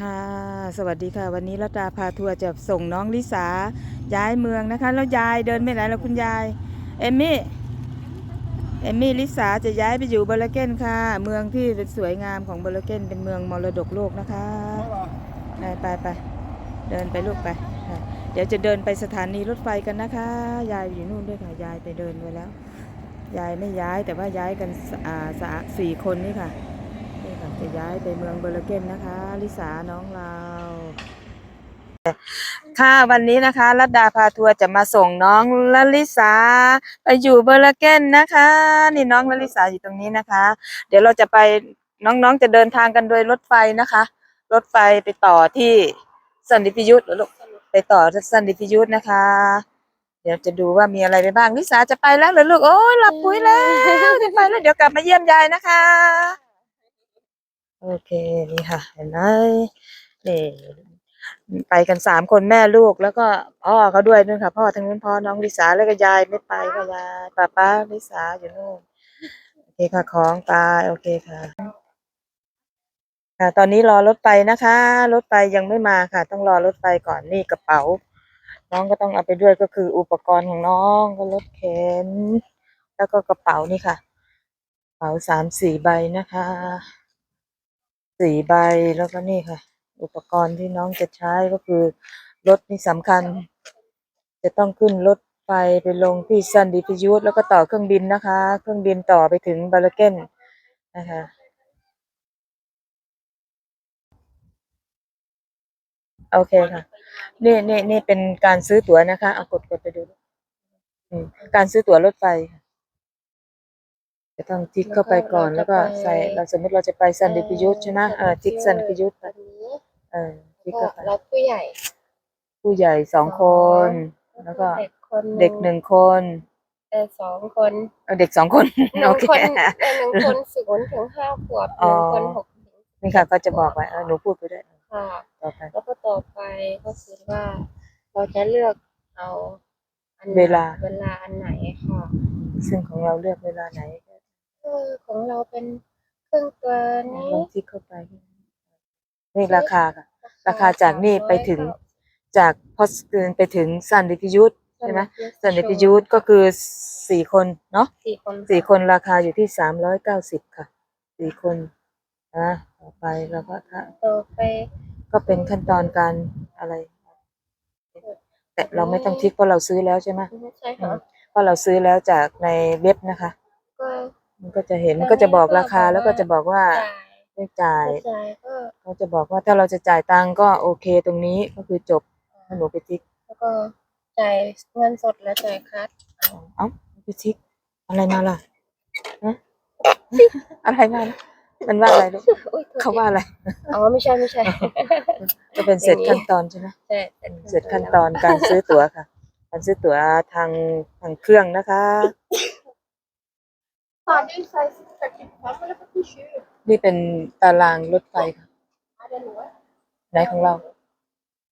ค่ะสวัสดีค่ะ วันนี้รัตาพาทัวร์จะส่งน้องลิสาย้ายเมืองนะคะ แล้วยายเดินไปไหนแล้วคุณยายเอมมี่เอมมี่ลิสาจะย้ายไปอยู่เบอร์เกนค่ะ เมืองที่เป็นสวยงามของเบอร์เกนเป็นเมืองมรดกโลกนะคะไปไปไปเดินไปลูกไป เดี๋ยวจะเดินไปสถานีรถไฟกันนะคะ ยายอยู่นู่นด้วยค่ะยายไปเดินไปแล้ว ยายไม่ย้ายแต่ว่าย้ายกันสอ่าสาสี่คนนี่ค่ะ จะย้ายไปเมืองเบอร์เกนนะคะ ลิสาน้องเรา ค่ะวันนี้นะคะรัตดาพาทัวร์จะมาส่งน้องลลิสาไปอยู่เบอร์เกนนะคะ นี่น้องลลิสาอยู่ตรงนี้นะคะ เดี๋ยวเราจะไปน้องๆจะเดินทางกันโดยรถไฟนะคะ รถไฟไปต่อที่สันติพิยุทธ์ลูกไปต่อที่สันติพิยุทธ์นะคะ เดี๋ยวจะดูว่ามีอะไรไปบ้างลิสาจะไปแล้วเหรอลูกโอ้ยหลับปุ๋ยแล้วจะไปแล้วเดี๋ยวกลับมาเยี่ยมยายนะคะ โอเคนี่ค่ะ เห็นไหมนี่ไปกันสามคนแม่ลูกแล้วก็พ่อเขาด้วยนู่นค่ะ พ่อทางนู้นพ่อน้องลิสาแล้วก็ยายไม่ไปก็ยายป้าป้าลิสาอยู่นู่นโอเคค่ะของไปโอเคค่ะค่ะ ตอนนี้รอรถไฟนะคะ รถไฟยังไม่มาค่ะ ต้องรอรถไฟก่อนนี่กระเป๋า น้องก็ต้องเอาไปด้วยก็คืออุปกรณ์ของน้องก็รถเข็นแล้วก็กระเป๋านี่ค่ะ กระเป๋าสามสี่ใบนะคะ สี่ใบแล้วก็นี่ค่ะ อุปกรณ์ที่น้องจะใช้ก็คือ รถนี่สำคัญ จะต้องขึ้นรถไฟไปลงที่ซันดิฟิยุทแล้วก็ต่อเครื่องบินนะคะ เครื่องบินต่อไปถึงบาลเกนนะคะโอเคค่ะ นี่นี่นี่เป็นการซื้อตั๋วนะคะ เอากดกดไปดู การซื้อตั๋วรถไฟค่ะ จะต้องทิกเข้าไปก่อนแล้วก็ใส่เราสมมติเราจะไปซันดิฟิยุทใช่ไหมเออทิกซันดิฟิยุทไปวันนี้เออทิกก็เข้าไปรับผู้ใหญ่ ผู้ใหญ่สองคน แล้วก็เด็กคนเด็กหนึ่งคนเออสองคนเออเด็กสองคนหนึ่โองเคคนเออหนึ่งคนศูนย์ถึงห้าขวบหอ๋อนึ่งคนหกถึงนี่ค่ะ ก็จะบอกไว้เออหนูพูดไปด้วยค่ะต่อไปแล้วก็ต่อไปก็คือว่าเราจะเลือกเอาอันไหนเวลาเวลาอันไหนค่ะ ซึ่งของเราเลือกเวลาไหน เออของเราเป็นเครื่องตัวลนี้องทิกเข้าไปนี่ราคาค่ะ ราคาจากนี่ไปถึงจากพอสเกินไปถึงซันดิฟิยุทใช่ไหมซันดิฟิยุทก็คือสี่คนเนาะสี่คนสี่คนราคาอยู่ที่สามร้อยเก้าสิบค่ะสี่คนนะต่อไปแล้วก็ถ้าต่อไปก็เป็นขั้นตอนการอะไร แต่เราไม่ต้องทิกเพราะเราซื้อแล้วใช่ไหมใช่ค่ะเพราะเราซื้อแล้วจากในเว็บนะคะก็ มันก็จะเห็นก็จะบอกราคาแล้วก็จะบอกว่าจ่ายไม่จ่าย จ่ายก็เขาจะบอกว่าถ้าเราจะจ่ายตังค์ก็โอเคตรงนี้ก็คือจบให้หนูไปทิกแล้วก็จ่ายเงินสดและจ่ายคัดเอ้าไปทิกอะไรมาล่ะฮะอะไรมาล่ะมันว่าอะไรลูกอุ๊ยโทษเขาว่าอะไรอ๋อไม่ใช่ไม่ใช่ จะเป็นเสร็จขั้นตอนใช่ไหมใช่แต่เสร็จขั้นตอนการซื้อตั๋วค่ะ การซื้อตั๋วทางทางเครื่องนะคะ Pardon, size is 35, but it's too shoe. นี่เป็นตารางรถไฟค่ะ I don't know what. ไหนของเรา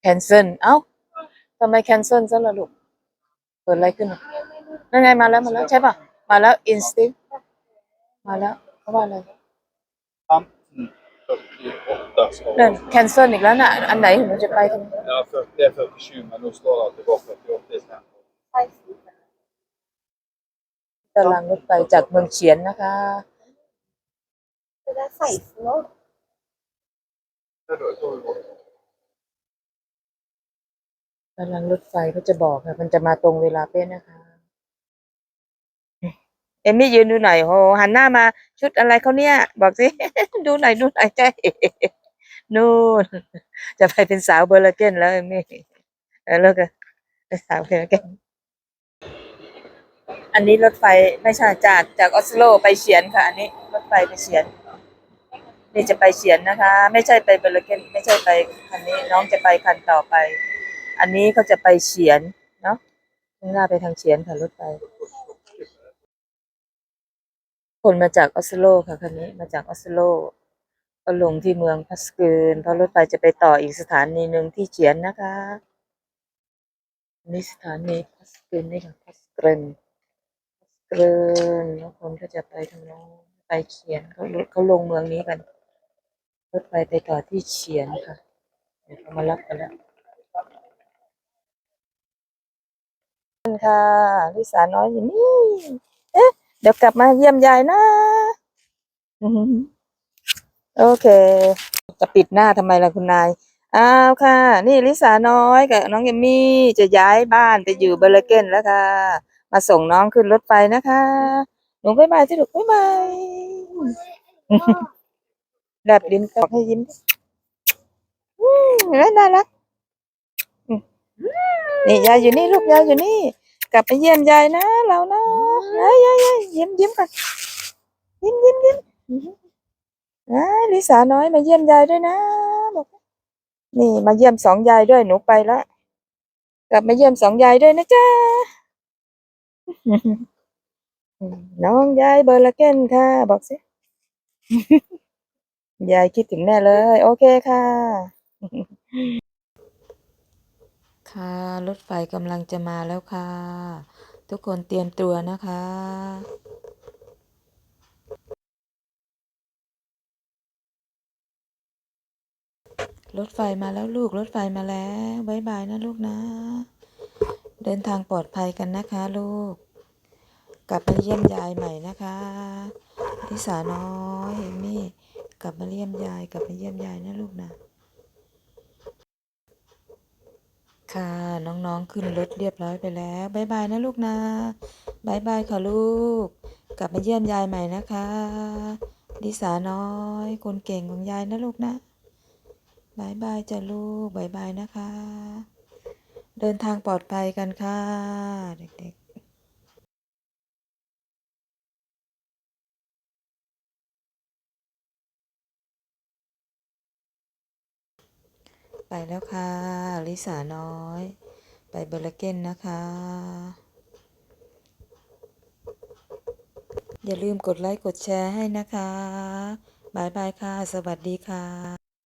cancel เอ้าทำไม cancel ซะล่ะลูก เกิดอะไรขึ้นอะนั่นไงมาแล้วมาแล้วใช่ป่ะ มาแล้ว instinct มาแล้วเขาว่าอะไร Hampton 48 står นั่น cancel อีกแล้วน่ะ อันไหนหนูจะไปกัน ตารางรถไฟจากเมืองเฉียนนะคะ So that's size, no? Det er da- da er det godt. ตารางรถไฟเขาจะบอกค่ะ มันจะมาตรงเวลาเป๊ะนะคะ เอมมี่ยืนดูหน่อยโหหันหน้ามา ชุดอะไรเขาเนี่ย บอกสิ ดูหน่อยดูหน่อยใจนู่นจะไปเป็นสาวเบอร์เลเกนแล้วเอมมี่เออแล้วก็เป็นสาวเบอร์เลเกน อันนี้รถไฟไม่ใช่จากจากออสโลไปเฉียนค่ะ อันนี้รถไฟไปเฉียน นี่จะไปเฉียนนะคะ ไม่ใช่ไปเบลเกนไม่ใช่ไปคันนี้น้องจะไปคันต่อไป อันนี้เขาจะไปเฉียนเนาะมุ่งหน้าไปทางเฉียนค่ะรถไฟคนมาจากออสโลค่ะคันนี้มาจากออสโลก็ลงที่เมืองพัสเกินเพราะรถไฟจะไปต่ออีกสถานีหนึ่งที่เฉียนนะคะนี่สถานีพัสเกินนี่ค่ะพัสเกินพัส เกินแล้วคนก็จะไปทางโน้นไปเฉียนเขาเขาลงเมืองนี้กันรถไฟไปต่อที่เฉียนค่ะ เดี๋ยวเขามารับกันแล้วค่ะลิสาน้อยอยู่นี่ เอ๊ะ เดี๋ยวกลับมาเยี่ยมยายนะโอเค จะปิดหน้าทำไมล่ะคุณนาย อ้าวค่ะ นี่ลิสาน้อยกับน้องเอมมี่จะย้ายบ้านไปอยู่เบร์เลเกนแล้วค่ะ มาส่งน้องขึ้นรถไฟนะคะ หนูบ๊ายบายที่ลูกบ๊ายบายแลบลิ้นก็ให้ยิ้มดิอืมเอ้ยน่ารักอืมนี่ยายอยู่นี่ลูกยายอยู่นี่ กลับไปเยี่ยมยายนะเรานะยายยายยายยิ้มยิ้มก่อนยิ้มยิ้มยิ้มอ่าลิสาน้อยมาเยี่ยมยายด้วยนะบอกนี่มาเยี่ยมสองยายด้วยหนูไปละกลับมาเยี่ยมสองยายด้วยนะจ๊ะ น้องยายเบอร์ละเกนค่ะ บอกสิ ยายคิดถึงแน่เลย โอเคค่ะ ค่ะรถไฟกำลังจะมาแล้วค่ะ ทุกคนเตรียมตัวนะคะรถไฟมาแล้วลูก รถไฟมาแล้วบายบายนะลูกนะ เดินทางปลอดภัยกันนะคะลูก กลับมาเยี่ยมยายใหม่นะคะลิสาน้อยเอมี่กลับมาเยี่ยมยาย กลับมาเยี่ยมยายนะลูกนะค่ะน้องๆขึ้นรถเรียบร้อยไปแล้วบายบายนะลูกนะบายบายค่ะลูก กลับมาเยี่ยมยายใหม่นะคะลิสาน้อย คนเก่งของยายนะลูกนะบายบายจ้ะลูกบายบายนะคะ เดินทางปลอดภัยกันค่ะ เด็กๆไปแล้วค่ะ ลิสาน้อย ไปเบลเกนนะคะ อย่าลืมกดไลค์ กดแชร์ให้นะคะ บายบายค่ะ สวัสดีค่ะ